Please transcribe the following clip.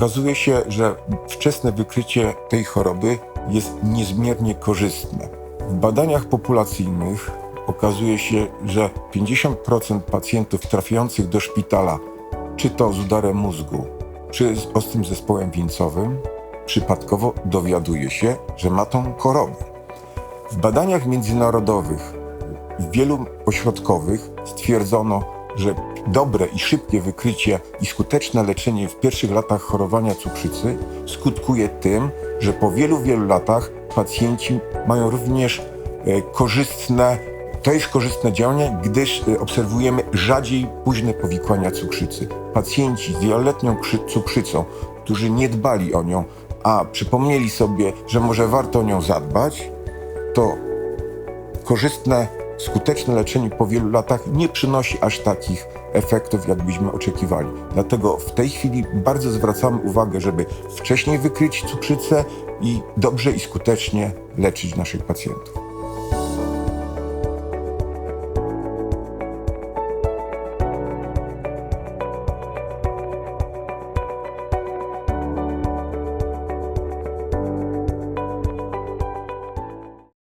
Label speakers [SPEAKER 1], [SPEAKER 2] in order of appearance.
[SPEAKER 1] okazuje się, że wczesne wykrycie tej choroby jest niezmiernie korzystne. W badaniach populacyjnych okazuje się, że 50% pacjentów trafiających do szpitala, czy to z udarem mózgu, czy z ostrym zespołem wieńcowym, przypadkowo dowiaduje się, że ma tą chorobę. W badaniach międzynarodowych, wielu ośrodkowych stwierdzono, że dobre i szybkie wykrycie i skuteczne leczenie w pierwszych latach chorowania cukrzycy skutkuje tym, że po wielu, wielu latach pacjenci mają również e, korzystne, to jest korzystne działanie, gdyż e, obserwujemy rzadziej późne powikłania cukrzycy. Pacjenci z wieloletnią krzy- cukrzycą, którzy nie dbali o nią, a przypomnieli sobie, że może warto o nią zadbać, to korzystne, skuteczne leczenie po wielu latach nie przynosi aż takich efektów, jakbyśmy oczekiwali. Dlatego w tej chwili bardzo zwracamy uwagę, żeby wcześniej wykryć cukrzycę i dobrze i skutecznie leczyć naszych pacjentów.